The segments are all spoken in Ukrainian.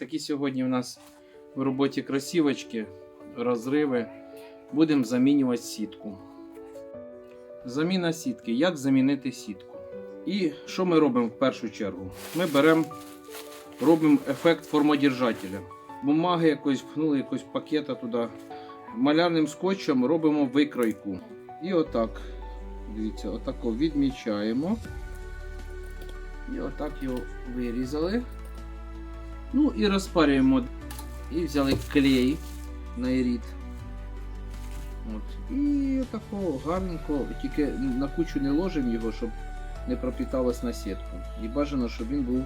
Такі сьогодні у нас в роботі красівочки, розриви. Будемо замінювати сітку. Заміна сітки. Як замінити сітку? І що ми робимо в першу чергу? Ми беремо, робимо ефект формодержателя. Бумаги якось пхнули, якось пакета туди. Малярним скотчем робимо викройку. І отак. Дивіться, отако відмічаємо. І отак його вирізали. Ну і розпарюємо. І взяли клей на еріт. От. І такого гарненько, тільки на кучу не ложимо його, щоб не пропіталось на сітку. І бажано, щоб він був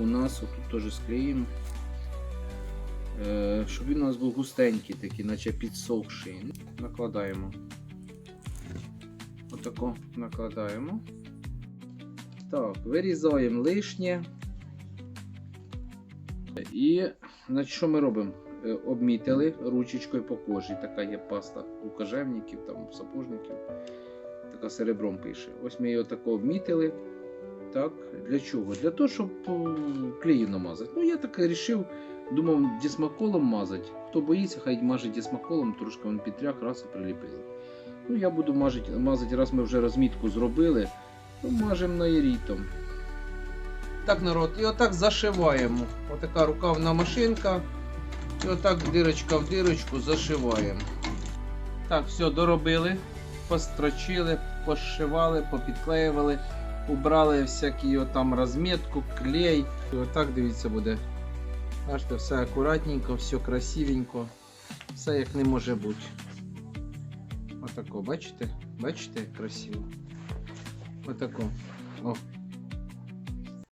у нас, отут теж склеїмо. Е, щоб він у нас був густенький, такий, наче підсохший. Накладаємо. Отако накладаємо. Так, вирізаємо лишнє. І значить, що ми робимо? Е, Обмітили ручечкою по кожі. Така є паста у кожевників, там, у сапожників. Така серебром пише. Ось ми його тако обмітили. Так, для чого? Для того, щоб клею намазати. Ну, я так вирішив, думав, дісмаколом мазати. Хто боїться, хай маже дісмаколом, трошки він підтряг, раз і приліпили. Ну, я буду мазати, раз ми вже розмітку зробили, то мажемо на ірітом. Так, народ, і отак зашиваємо. Отака рукавна машинка. І отак дирочка в дирочку зашиваємо. Так, все, доробили, построчили, пошивали, попідклеювали, убрали всякі там розмітку, клей. І отак, дивіться, буде. Бачите, все акуратненько, все красивенько. Все як не може бути. Отако, бачите? Бачите, красиво? Отако. О,